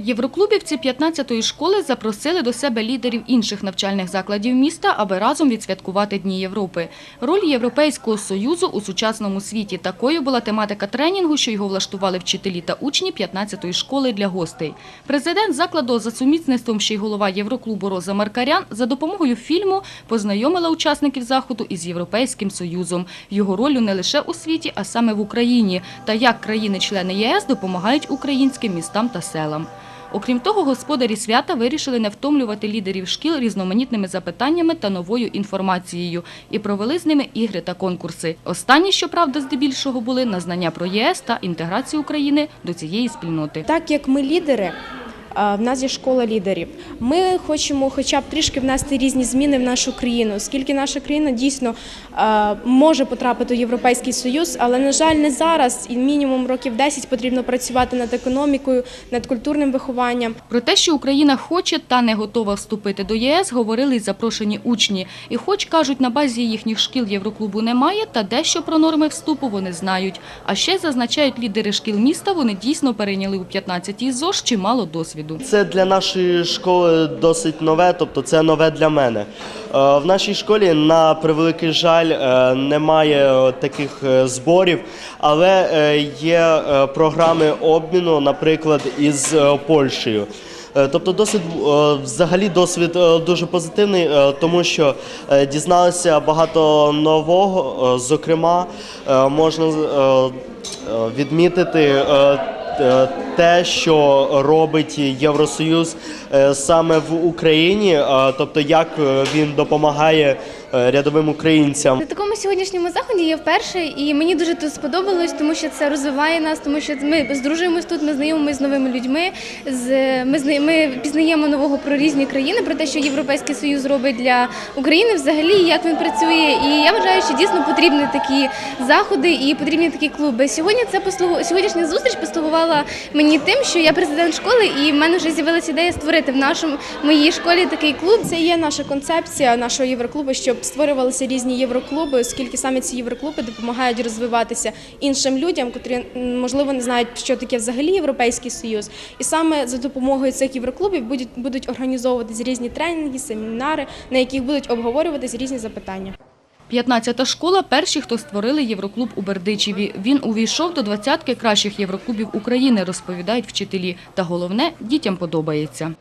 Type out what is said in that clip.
Євроклубівці 15-ї школи запросили до себе лідерів інших навчальних закладів міста, аби разом відсвяткувати Дні Європи. Роль Європейського Союзу у сучасному світі – такою була тематика тренінгу, що його влаштували вчителі та учні 15-ї школи для гостей. Президент закладу за сумісництвом ще й голова Євроклубу Роза Маркарян за допомогою фільму познайомила учасників заходу із Європейським Союзом, його ролью не лише у світі, а саме в Україні, та як країни-члени ЄС допомагають українським містам та селам. Окрім того, господарі свята вирішили не втомлювати лідерів шкіл різноманітними запитаннями та новою інформацією і провели з ними ігри та конкурси. Останні, щоправда, здебільшого були на знання про ЄС та інтеграцію України до цієї спільноти. Так як ми лідери, в нас є школа лідерів. Ми хочемо хоча б трішки внести різні зміни в нашу країну, оскільки наша країна дійсно може потрапити у Європейський Союз, але на жаль, не зараз. І мінімум років 10 потрібно працювати над економікою, над культурним вихованням. Про те, що Україна хоче та не готова вступити до ЄС, говорили й запрошені учні. І хоч, кажуть, на базі їхніх шкіл Євроклубу немає, та дещо про норми вступу вони знають. А ще, зазначають лідери шкіл міста, вони дійсно перейняли у 15-й ЗОЖ чимало досвіду. Це для нашої школи досить нове, тобто це нове для мене. Е, В нашій школі, на превеликий жаль, е, немає е, таких зборів, але є програми обміну, наприклад, із Польщею. Тобто досвід взагалі досвід дуже позитивний, тому що дізналися багато нового. Зокрема, можна відмітити те, що робить Євросоюз е, саме в Україні, е, тобто як е, він допомагає е, рядовим українцям. На такому сьогоднішньому заході я вперше, і мені дуже тут сподобалось, тому що це розвиває нас, тому що ми здружуємось тут, ми знайомимося з новими людьми. З ми зна- ми пізнаємо нового про різні країни, про те, що Європейський Союз робить для України, взагалі як він працює. І я вважаю, що дійсно потрібні такі заходи і потрібні такі клуби. Сьогодні це послугу сьогоднішня зустріч послугувала мені тим, що я президент школи, і в мене вже з'явилася ідея створити в нашому моїй школі такий клуб. Це є наша концепція нашого євроклубу, щоб створювалися різні євроклуби, оскільки саме ці євроклуби допомагають розвиватися іншим людям, котрі можливо не знають, що таке взагалі європейський союз. І саме за допомогою цих євроклубів будуть будуть організовуватись різні тренінги, семінари, на яких будуть обговорюватись різні запитання. 15-та школа – перші, хто створили Євроклуб у Бердичеві. Він увійшов до двадцятки кращих євроклубів України, розповідають вчителі. Та головне – дітям подобається.